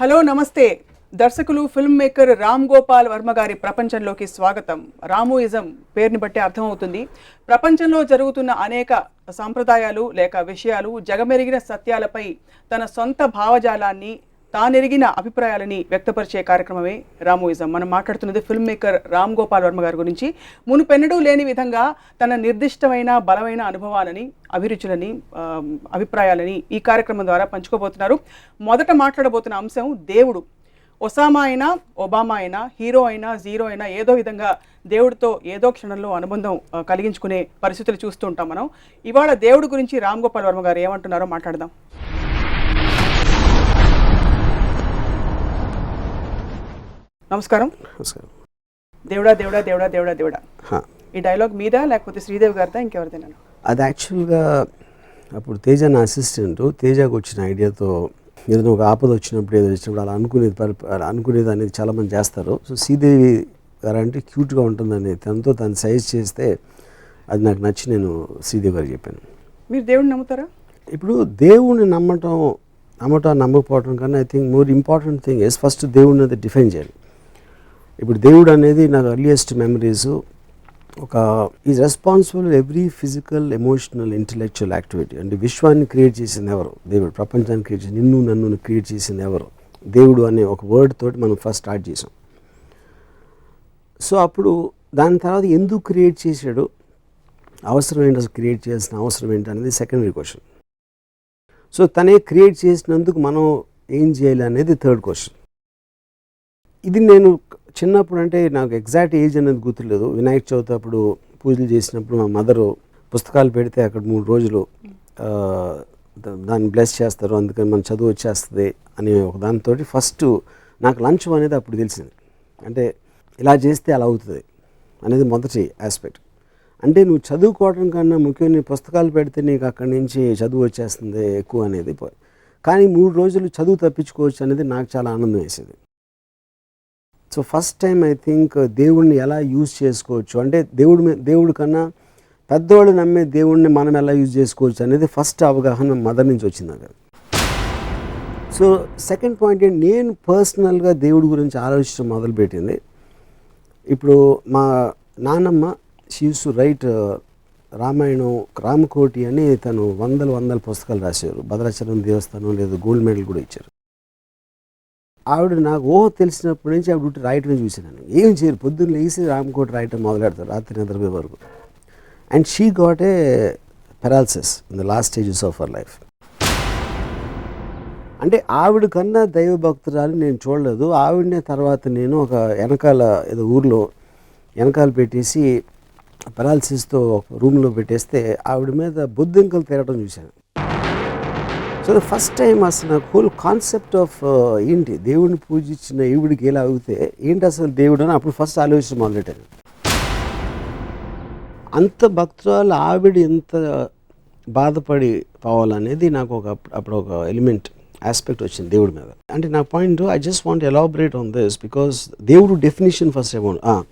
Hello నమస్తే. దర్శకులు film maker Ram Gopal Varma గారి ప్రపంచంలోకి స్వాగతం. రామోయిజం పేరుని బట్టి అర్థమవుతుంది. ప్రపంచంలో జరుగుతున్న అనేక సాంప్రదాయాలు లేక విషయాలు జగమెరిగిన సత్యాలపై తన సొంత భావజాలాన్ని తానెరిగిన అభిప్రాయాలని వ్యక్తపరిచే కార్యక్రమమే రామోయిజం. మనం మాట్లాడుతున్నది ఫిల్మ్ మేకర్ రామ్ గోపాల్ వర్మ గారి గురించి. మునుపెన్నడూ లేని విధంగా తన నిర్దిష్టమైన బలమైన అనుభవాలని అభిరుచులని అభిప్రాయాలని ఈ కార్యక్రమం ద్వారా పంచుకోబోతున్నారు. మొదట మాట్లాడబోతున్న అంశం దేవుడు. ఒసామా అయినా ఒబామా అయినా హీరో అయినా జీరో అయినా ఏదో విధంగా దేవుడితో ఏదో క్షణంలో అనుబంధం కలిగించుకునే పరిస్థితులు చూస్తూ ఉంటాం మనం. ఇవాళ దేవుడి గురించి రామ్ గోపాల్ వర్మ గారు ఏమంటున్నారో మాట్లాడదాం. నమస్కారం. నమస్కారం. దేవుడా దేవుడా దేవుడా దేవుడా దేవుడా. ఈ డైలాగ్ మీద లేకపోతే శ్రీదేవి గారిదా ఇంకెవరిదైనా అది యాక్చువల్గా అప్పుడు తేజ నా అసిస్టెంట్ తేజకు వచ్చిన ఐడియాతో ఏదైనా ఒక ఆపద వచ్చినప్పుడు ఏదో వచ్చినప్పుడు అలా అనుకునేది అనుకునేది అనేది చాలామంది చేస్తారు. సో శ్రీదేవి గారు అంటే క్యూట్గా ఉంటుందని తనతో తను సైజ్ చేస్తే అది నాకు నచ్చి నేను శ్రీదేవి గారికి చెప్పాను. మీరు దేవుడిని నమ్ముతారా? ఇప్పుడు దేవుణ్ణి నమ్మటం నమ్మటం నమ్మకపోవటం కన్నా I think more important thing is first దేవుడిని అది డిఫైన్ చేయాలి. ఇప్పుడు దేవుడు అనేది నాకు అర్లియెస్ట్ మెమరీస్ ఒక is responsible every physical emotional intellectual activity అంటే విశ్వాన్ని క్రియేట్ చేసింది ఎవరు? దేవుడు. ప్రపంచాన్ని క్రియేట్ చేసి నిన్ను నన్ను క్రియేట్ చేసింది ఎవరు? దేవుడు అనే ఒక వర్డ్ తోటి మనం ఫస్ట్ స్టార్ట్ చేసాం. సో అప్పుడు దాని తర్వాత ఎందుకు క్రియేట్ చేశాడు? అవసరం ఏంటి? అసలు క్రియేట్ చేయాల్సిన అవసరం ఏంటి? అనేది సెకండరీ క్వశ్చన్ సో తనే క్రియేట్ చేసినందుకు మనం ఏం చేయాలి అనేది థర్డ్ క్వశ్చన్ ఇది నేను చిన్నప్పుడు అంటే నాకు ఎగ్జాక్ట్ ఏజ్ అనేది గుర్తులేదు. వినాయక చవితి అప్పుడు పూజలు చేసినప్పుడు మా మదరు పుస్తకాలు పెడితే అక్కడ మూడు రోజులు దాన్ని బ్లెస్ చేస్తారు. అందుకని మన చదువు వచ్చేస్తుంది అనే ఒక దాంతో ఫస్ట్ నాకు లంచ్ అనేది అప్పుడు తెలిసింది. అంటే ఇలా చేస్తే అలా అవుతుంది అనేది మొదటి ఆస్పెక్ట్. అంటే నువ్వు చదువుకోవడం కన్నా ముఖ్యం నీ పుస్తకాలు పెడితే నీకు అక్కడి నుంచి చదువు వచ్చేస్తుంది ఎక్కువ అనేది. కానీ మూడు రోజులు చదువు తప్పించుకోవచ్చు అనేది నాకు చాలా ఆనందం వేసేది. So first time I think దేవుడిని ఎలా యూజ్ చేసుకోవచ్చు? అంటే దేవుడి దేవుడి కన్నా పెద్దవాళ్ళు నమ్మే దేవుడిని మనం ఎలా యూజ్ చేసుకోవచ్చు అనేది ఫస్ట్ అవగాహన మదర్ నుంచి వచ్చింది నాకు. సో సెకండ్ పాయింట్ ఏంటి? నేను పర్సనల్గా దేవుడి గురించి ఆలోచించడం మొదలుపెట్టింది. ఇప్పుడు మా నానమ్మ she's to write Ramayanam Ramakoti అని తను వందల వందల పుస్తకాలు రాశారు. భద్రాచలం దేవస్థానం లేదు గోల్డ్ మెడల్ కూడా ఇచ్చారు. ఆవిడ నాకు ఓహో తెలిసినప్పటి నుంచి ఆవిడ ఉట్టి రాయటమే చూసాను ఏం చేయరు. పొద్దున్న లేచి రామకోట రాయటం మొదలెడతారు. రాత్రి నిద్రపోయే వరకు. And she got a paralysis in the last stages of our life అంటే ఆవిడ కన్నా దైవ భక్తురాలు నేను చూడలేదు. ఆవిడనే తర్వాత నేను ఒక వెనకాల ఏదో ఊర్లో వెనకాల పెట్టేసి పెరాలసిస్తో ఒక రూమ్లో పెట్టేస్తే ఆవిడ మీద బొద్దింకలు తిరగటం చూశాను. సో ఫస్ట్ టైం అసలు హోల్ కాన్సెప్ట్ ఆఫ్ ఏంటి? దేవుడిని పూజించిన ఈవిడికి ఎలా అవుతే ఏంటి అసలు దేవుడు అని అప్పుడు ఫస్ట్ ఆలోచించడం మొదలెట్టాను అంత భక్తురాలు ఆవిడ ఎంత బాధపడి పోవాలనేది నాకు ఒక అప్పుడు- అప్పుడు ఒక ఎలిమెంట్ ఆస్పెక్ట్ వచ్చింది దేవుడి మీద. అంటే నా point I just want elaborate on this because దేవుడు definition first amount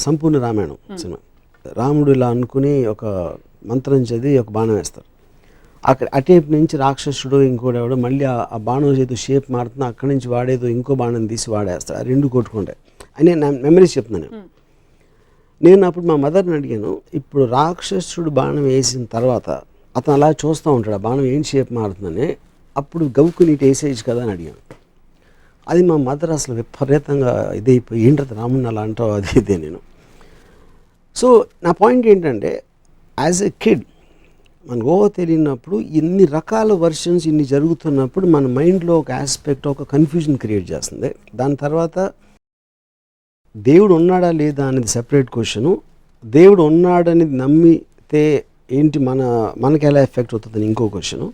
Sampoorna Ramayanam cinema. రాముడు ఇలా అనుకుని ఒక మంత్రం చదివి ఒక బాణం వేస్తారు. అక్కడ అటేపు నుంచి రాక్షసుడు ఇంకోటి ఎవడో మళ్ళీ ఆ- బాణం చేతి షేప్ మారుతున్నా అక్కడి నుంచి వాడేదో ఇంకో బాణం తీసి వాడేస్తాడు ఆ రెండు కొట్టుకుంటాయి. అని మెమరీస్ చెప్తున్నాను నేను. నేను అప్పుడు మా మదర్ని అడిగాను ఇప్పుడు రాక్షసుడు బాణం వేసిన తర్వాత అతను అలా చూస్తూ ఉంటాడు ఆ బాణం ఏం షేప్ మారుతుందని. అప్పుడు గవ్వుకు నీటి వేసేయచ్చు కదా అని అడిగాను. అది మా మదర్ అసలు విపరీతంగా ఇదైపోయి ఏంటది రాముడిని అలా అంటావు? అది ఇదే నేను. సో నా పాయింట్ ఏంటంటే యాజ్ ఎ కిడ్ మనకు ఓ తెలియనప్పుడు ఇన్ని రకాల వర్షన్స్ ఇన్ని జరుగుతున్నప్పుడు మన మైండ్లో ఒక ఆస్పెక్ట్ ఒక కన్ఫ్యూజన్ క్రియేట్ చేస్తుంది. దాని తర్వాత దేవుడు ఉన్నాడా లేదా అనేది సెపరేట్ క్వశ్చను దేవుడు ఉన్నాడనేది నమ్మితే ఏంటి మన మనకి ఎలా ఎఫెక్ట్ అవుతుందని ఇంకో క్వశ్చను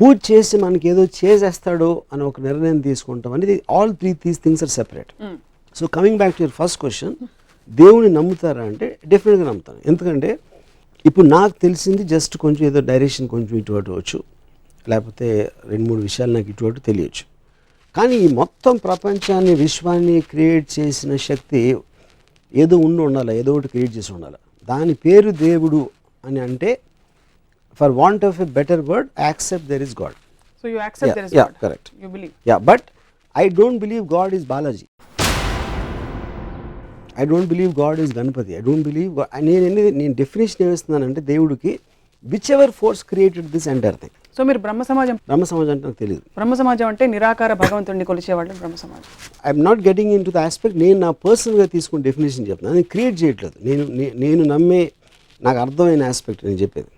పూజ చేసి మనకి ఏదో చేసేస్తాడు అని ఒక నిర్ణయం తీసుకుంటాం అనేది all three these things are separate so coming back to your first question దేవుని నమ్ముతారా అంటే డెఫినెట్గా నమ్ముతాను. ఎందుకంటే ఇప్పుడు నాకు తెలిసింది జస్ట్ కొంచెం ఏదో డైరెక్షన్ కొంచెం ఇటు అటు వచ్చు లేకపోతే రెండు మూడు విషయాలు నాకు ఇటు అటు తెలియచ్చు కానీ ఈ మొత్తం ప్రపంచాన్ని విశ్వాన్ని క్రియేట్ చేసిన శక్తి ఏదో ఉండి ఉండాలి ఏదో ఒకటి క్రియేట్ చేసి ఉండాలి దాని పేరు దేవుడు అని అంటే. So you accept Yeah, there is yeah, God. correct. You believe. Yeah, but I don't believe God is Balaji I don't believe God is Ganapati I don't believe నేను ఎన్ని- నేను డెఫినేషన్ ఏమిస్తున్నానంటే దేవుడికి which ever force created this entire thing so మీరు బ్రహ్మ సమాజం బ్రహ్మ సమాజం అంటే నాకు తెలియదు బ్రహ్మ సమాజం అంటే నిరాకార భగవంతుడిని కొలిచేవాళ్ళు Brahma Samajam I'm not getting into the aspect నేను నా పర్సనల్గా తీసుకున్న డెఫినేషన్ చెప్తున్నాను నేను క్రియేట్ చేయట్లేదు. నేను నేను నమ్మే నాకు అర్థమైన ఆస్పెక్ట్ నేను చెప్పేది.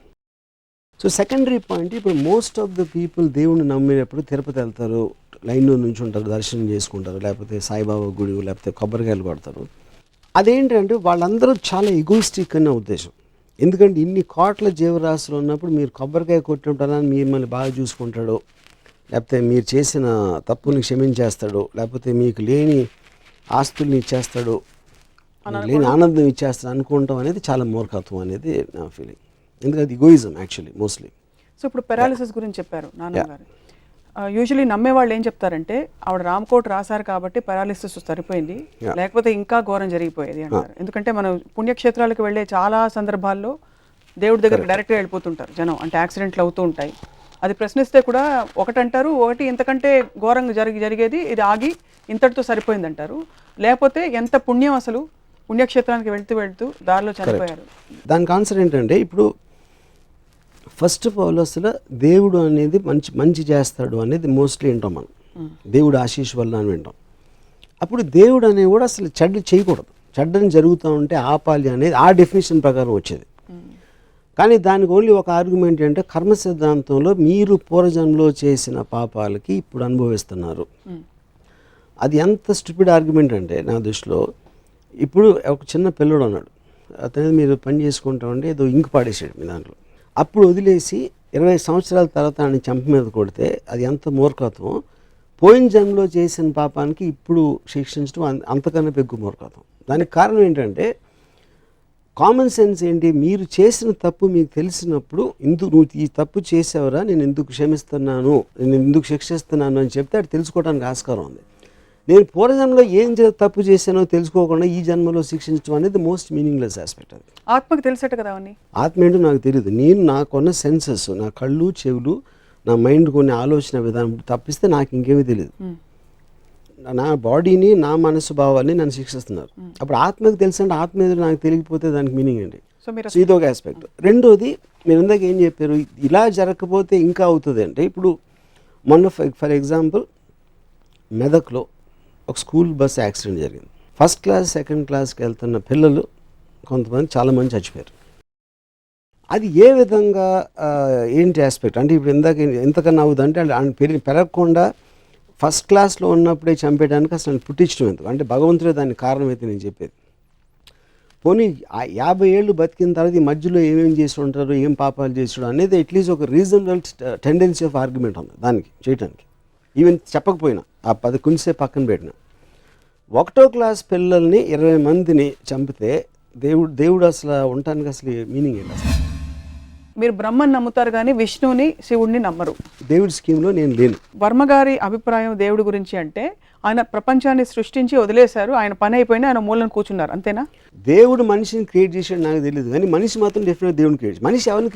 సో సెకండరీ పాయింట్ ఇప్పుడు మోస్ట్ ఆఫ్ ద పీపుల్ దేవుణ్ణి నమ్మేటప్పుడు తిరుపతి వెళ్తారు లైన్లో నుంచి ఉంటారు దర్శనం చేసుకుంటారు లేకపోతే సాయిబాబా గుడి లేకపోతే కొబ్బరికాయలు కొడతారు. అదేంటంటే వాళ్ళందరూ చాలా ఎగోయిస్టిక్ అనే ఉద్దేశం. ఎందుకంటే ఇన్ని కోట్ల జీవరాశులు ఉన్నప్పుడు మీరు కొబ్బరికాయ కొట్టినప్పుడు మిమ్మల్ని బాగా చూసుకుంటాడు. లేకపోతే మీరు చేసిన తప్పుని క్షమించేస్తాడు. లేకపోతే మీకు లేని ఆస్తుల్ని ఇచ్చేస్తాడు. లేని ఆనందం ఇచ్చేస్తాడు అనుకుంటాం అనేది చాలా మూర్ఖత్వం అనేది నా ఫీలింగ్ ఎందుకంటే ఇగోయిజం యాక్చువల్లీ మోస్ట్లీ సో ఇప్పుడు పెరాలిసిస్ గురించి చెప్పారు నాన్నగారు. యూజువలీ నమ్మే వాళ్ళు ఏం చెప్తారంటే ఆవిడ రామ్కోట్ రాశారు కాబట్టి పెరాలిసిస్ సరిపోయింది. లేకపోతే ఇంకా ఘోరం జరిగిపోయేది అంటారు. ఎందుకంటే మనం పుణ్యక్షేత్రాలకు వెళ్ళే చాలా సందర్భాల్లో దేవుడి దగ్గరికి డైరెక్ట్గా వెళ్ళిపోతుంటారు జనం. అంటే యాక్సిడెంట్లు అవుతూ ఉంటాయి. అది ప్రశ్నిస్తే కూడా ఒకటంటారు ఒకటి ఇంతకంటే ఘోరంగా జరిగి జరిగేది ఇది ఆగి ఇంతటితో సరిపోయింది అంటారు లేకపోతే ఎంత పుణ్యం అసలు పుణ్యక్షేత్రానికి వెళ్తూ వెళ్తూ దారిలో చనిపోయారు. దానికి ఆన్సర్ ఏంటంటే ఇప్పుడు ఫస్ట్ ఆఫ్ ఆల్ అసలు దేవుడు అనేది మంచి మంచి చేస్తాడు అనేది మోస్ట్లీ వింటాం మనం. దేవుడు ఆశీష్ వల్ల అని వింటాం. అప్పుడు దేవుడు అనేది కూడా అసలు చెడ్డ చేయకూడదు. చెడ్డని జరుగుతూ ఉంటే ఆపాలి అనేది ఆ డెఫినేషన్ ప్రకారం వచ్చేది. కానీ దానికి ఓన్లీ ఒక ఆర్గ్యుమెంట్ ఏంటంటే కర్మ సిద్ధాంతంలో మీరు పూర్వజన్మలో చేసిన పాపాలకి ఇప్పుడు అనుభవిస్తున్నారు. అది ఎంత స్టూపిడ్ ఆర్గ్యుమెంట్ అంటే నా దృష్టిలో ఇప్పుడు ఒక చిన్న పిల్లడు అన్నాడు అతను మీరు పని చేసుకుంటా ఉంటే ఏదో ఇంకు పాడేసాడు మీ దాంట్లో. అప్పుడు వదిలేసి ఇరవై సంవత్సరాల తర్వాత ఆయన చెంప మీద కొడితే అది ఎంత మూర్ఖత్వం. పోయిన జన్మలో చేసిన పాపానికి ఇప్పుడు శిక్షించడం అంతకన్నా పెగ్గు మూర్ఖత్వం. దానికి కారణం ఏంటంటే కామన్ సెన్స్ ఏంటి? మీరు చేసిన తప్పు మీకు తెలిసినప్పుడు ఇందుకు నువ్వు ఈ తప్పు చేసావరా? నేను ఎందుకు క్షమిస్తున్నాను? నేను ఎందుకు శిక్షిస్తున్నాను? అని చెప్తే అది తెలుసుకోవడానికి ఆస్కారం ఉంది. నేను పూర్వజన్మలో ఏం తప్పు చేశానో తెలుసుకోకుండా ఈ జన్మలో శిక్షించడం అనేది మోస్ట్ మీనింగ్లెస్ ఆస్పెక్ట్ అది. ఆత్మకి తెలిసేట కదా అవన్నీ? ఆత్మ ఏంటో నాకు తెలియదు నేను నాకున్న సెన్సెస్ నా కళ్ళు చెవులు నా మైండ్ కొన్ని ఆలోచన విధానం తప్పిస్తే నాకు ఇంకేమీ తెలియదు నా బాడీని నా మనసు భావాల్ని నన్ను శిక్షిస్తున్నారు. అప్పుడు ఆత్మకి తెలుసు అంటే ఆత్మ ఏదో నాకు తెలియకపోతే దానికి మీనింగ్ మీరు సో ఇది ఒక ఆస్పెక్ట్ రెండోది మీరు ఇందాక ఏం చెప్పారు? ఇలా జరగకపోతే ఇంకా అవుతుంది అంటే ఇప్పుడు మొన్న ఫర్ ఎగ్జాంపుల్ మెదక్లో ఒక స్కూల్ బస్ యాక్సిడెంట్ జరిగింది. ఫస్ట్ క్లాస్ సెకండ్ క్లాస్కి వెళ్తున్న పిల్లలు కొంతమంది చాలామంది చచ్చిపోయారు. అది ఏ విధంగా ఏంటి ఆస్పెక్ట్ అంటే ఇప్పుడు ఇందాక ఎంతకన్నా అవుదంటే అంటే పెరిగి పెరగకుండా ఫస్ట్ క్లాస్లో ఉన్నప్పుడే చంపేయడానికి అసలు పుట్టించడం ఎందుకు? అంటే భగవంతుడే దానికి కారణం అయితే నేను చెప్పేది. పోనీ ఆ యాభై ఏళ్ళు బతికిన తర్వాత ఈ మధ్యలో ఏమేమి చేసి ఉంటారు ఏం పాపాలు చేసాడు అనేది అట్లీస్ట్ ఒక రీజనబుల్ టెండెన్సీ ఆఫ్ ఆర్గ్యుమెంట్ ఉంది దానికి చేయడానికి ఈవెన్ చెప్పకపోయినా ఆ పది కొంచెంసేపు పక్కన పెట్టిన. ఒకటో క్లాస్ పిల్లల్ని ఇరవై మందిని చంపితే దేవుడు దేవుడు అసలు ఉండటానికి అసలు మీనింగ్ ఏంటి అసలు? మీరు బ్రహ్మని నమ్ముతారు కానీ విష్ణువుని శివుణ్ణి నమ్మరు. దేవుడి స్కీమ్లో నేను లేను. వర్మ గారి అభిప్రాయం దేవుడి గురించి అంటే ఆయన ప్రపంచాన్ని సృష్టించి వదిలేశారు ఆయన పని అయిపోయినా ఆయన మూలను కూర్చున్నారు. అంతేనా? దేవుడు మనిషిని క్రియేట్ చేసాడు నాకు తెలియదు కానీ మనిషి మాత్రం డెఫినెట్ దేవుడిని క్రియేట్ మనిషి ఎవరిని